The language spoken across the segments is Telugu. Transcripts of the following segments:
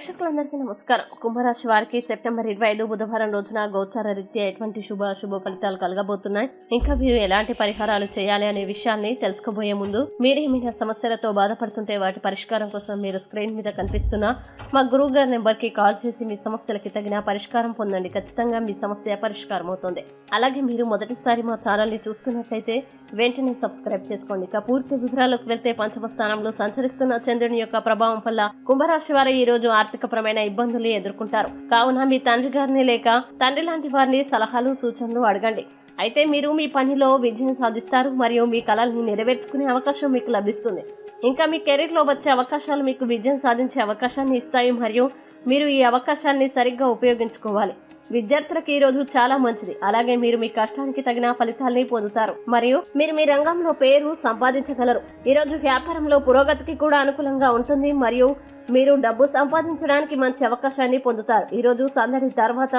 ప్రేక్షకులందరికీ నమస్కారం. కుంభరాశి వారికి సెప్టెంబర్ ఇరవై ఐదు బుధవారం రోజున గోచార రీత్యా ఎటువంటి శుభ అశుభ ఫలితాలు కలగబోతున్నాయి? ఇంకా మీరు ఎలాంటి పరిహారాలు చేయాలి అనే విషయాన్ని తెలుసుకోబోయే ముందు మీరేమైనా సమస్యలతో బాధపడుతుంటే వాటి పరిష్కారం కోసం మీరు స్క్రీన్ మీద కనిపిస్తున్న మా గురువు గారి నెంబర్కి కాల్ చేసి మీ సమస్యలకి తగిన పరిష్కారం పొందండి. ఖచ్చితంగా మీ సమస్య పరిష్కారం అవుతుంది. అలాగే మీరు మొదటిసారి మా ఛానల్ని చూస్తున్నట్లయితే వెంటనే సబ్స్క్రైబ్ చేసుకోండి. ఇక పూర్తి వివరాలకు వెళ్తే పంచమ స్థానంలో సంచరిస్తున్న చంద్రుని యొక్క ప్రభావం వల్ల కుంభరాశి వారు ఈ రోజు ఆర్థికపరమైన ఇబ్బందులు ఎదుర్కొంటారు. కావున మీ తండ్రి గారిని లేక తండ్రి లాంటి వారిని సలహాలు సూచనలు అడగండి. అయితే మీరు మీ పనిలో విజయం సాధిస్తారు మరియు మీ కళల్ని నెరవేర్చుకునే అవకాశం మీకు లభిస్తుంది. ఇంకా మీ కెరీర్లో వచ్చే అవకాశాలు మీకు విజయం సాధించే అవకాశాన్ని ఇస్తాయి మరియు మీరు ఈ అవకాశాన్ని సరిగ్గా ఉపయోగించుకోవాలి. విద్యార్థులకు ఈ రోజు చాలా మంచిది. అలాగే మీరు మీ కష్టానికి తగిన ఫలితాల్ని పొందుతారు. మరియు మీరు మీ రంగంలో పేరు సంపాదించగలరు. ఈ రోజు వ్యాపారంలో పురోగతికి కూడా అనుకూలంగా ఉంటుంది. మరియు మీరు డబ్బు సంపాదించడానికి మంచి అవకాశాన్ని పొందుతారు. ఈరోజు సందడి తర్వాత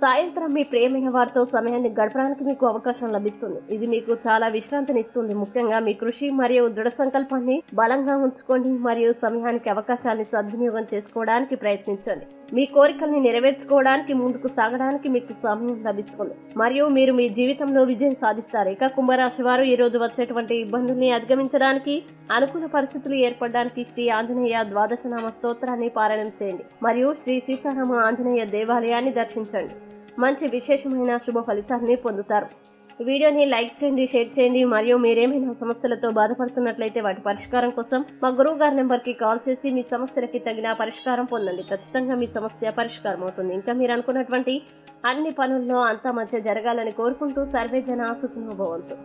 సాయంత్రం మీ ప్రేమైన వారితో సమయాన్ని గడపడానికి మీకు అవకాశం లభిస్తుంది. ఇది మీకు చాలా విశ్రాంతిని ఇస్తుంది. ముఖ్యంగా మీ కృషి మరియు దృఢ సంకల్పాన్ని బలంగా ఉంచుకోండి మరియు సమయానికి అవకాశాన్ని సద్వినియోగం చేసుకోవడానికి ప్రయత్నించండి. మీ కోరికల్ని నెరవేర్చుకోవడానికి ముందుకు సాగడానికి మీకు సమయం లభిస్తుంది. మరియు మీరు మీ జీవితంలో విజయం సాధిస్తారు. ఇక కుంభరాశి వారు ఈరోజు వచ్చేటువంటి ఇబ్బందుల్ని అధిగమించడానికి అనుకూల పరిస్థితులు ఏర్పడడానికి శ్రీ ఆంజనేయ ద్వాదశనామ స్తోత్రాన్ని పారాయణం చేయండి. మరియు శ్రీ సీతారామ ఆంజనేయ దేవాలయాన్ని దర్శించండి. మంచి విశేషమైన శుభ ఫలితాన్ని పొందుతారు. వీడియోని లైక్ చేయండి షేర్ చేయండి. మరియు మీరేమైనా సమస్యలతో బాధపడుతున్నట్లయితే వాటి పరిష్కారం కోసం మా గురువు గారి నెంబర్కి కాల్ చేసి మీ సమస్యలకి తగిన పరిష్కారం పొందండి. ఖచ్చితంగా మీ సమస్య పరిష్కారం అవుతుంది. ఇంకా మీరు అనుకున్నటువంటి అన్ని పనుల్లో అంతా మంచి జరగాలని కోరుకుంటూ సర్వే జన సుఖినోభవంతు